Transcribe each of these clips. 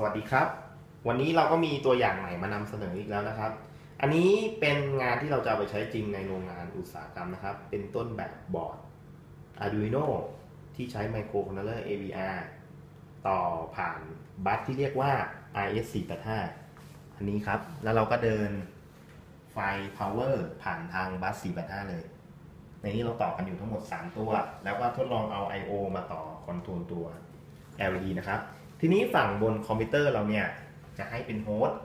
สวัสดีครับ วันนี้เราก็มีตัวอย่างใหม่มานำเสนออีกแล้วนะครับ อันนี้เป็นงานที่เราจะเอาไปใช้จริงในโรงงานอุตสาหกรรมนะครับ เป็นต้นแบบบอร์ด Arduino ที่ใช้ Microcontroller AVR ต่อผ่านบัสที่เรียกว่า RS485 อันนี้ครับ แล้วเราก็เดินไฟ power ผ่านทางบัส 485 เลย ในนี้เราต่อกันอยู่ทั้งหมด 3 ตัว แล้วก็ทดลองเอา I/O มาต่อคอนโทรลตัว LED นะครับ ทีนี้ฝั่งบนคอมพิวเตอร์เราเนี่ยจะให้เป็นโฮสต์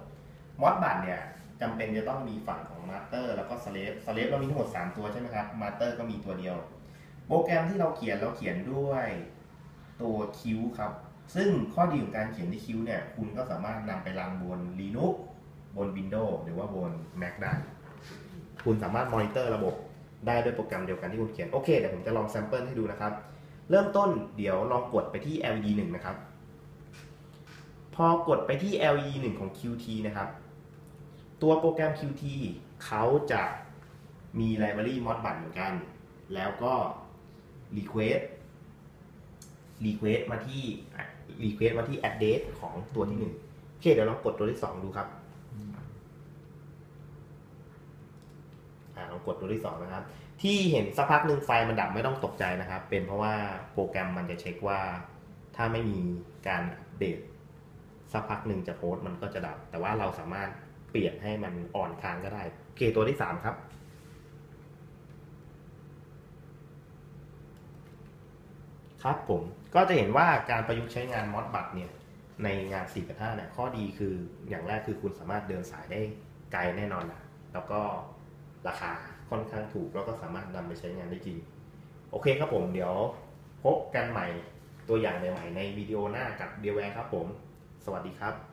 มอสบัตเนี่ยจำเป็นจะต้องมีฝั่งของมาสเตอร์แล้วก็สเลฟสเลฟเรามีทั้งหมด 3 ตัวใช่ไหมครับมาสเตอร์ก็มีตัวเดียว โปรแกรมที่เราเขียนเราเขียนด้วยตัวคิวครับ ซึ่งข้อดีของการเขียนที่คิวเนี่ย คุณก็สามารถนำไปรันบน Linux บน Windows หรือว่าบน Mac ได้ คุณสามารถมอนิเตอร์ระบบได้ด้วยโปรแกรมเดียวกันที่คุณเขียน โอเคเดี๋ยวผมจะลองแซมเปิลให้ดูนะครับ เริ่มต้นเดี๋ยวลองกดไปที่ LED 1 นะครับ พอกดไปที่ LE 1ของ Qt นะครับ ตัวโปรแกรม Qt เขาจะมี library modbus เหมือนกัน แล้วก็ request request มาที่ request มาที่ address ของตัวที่1โอเคเดี๋ยวลองกดตัวที่ 2 ดูครับลองกดตัวที่ 2 นะครับ ที่เห็นสักพักหนึ่งไฟมันดับไม่ต้องตกใจนะครับ เป็นเพราะว่าโปรแกรมมันจะเช็คว่าถ้าไม่มีการอัปเดต สักพักหนึ่งจะโพสต์มันก็จะดับ แต่ว่าเราสามารถเปลี่ยนให้มันอ่อนค้างก็ได้โอเคตัวที่3ครับ ครับผมก็จะเห็นว่าการประยุกต์ใช้งานมอสบัตเนี่ยในงาน4กับ5เนี่ยข้อดีคืออย่างแรกคือคุณสามารถเดินสายได้ไกลแน่นอนนะแล้วก็ราคาค่อนข้างถูกแล้วก็สามารถนำไปใช้งานได้จริง โอเคครับผมเดี๋ยวพบกันใหม่ตัวอย่างใหม่ๆในวิดีโอหน้ากับเดียแวร์ครับผม สวัสดีครับ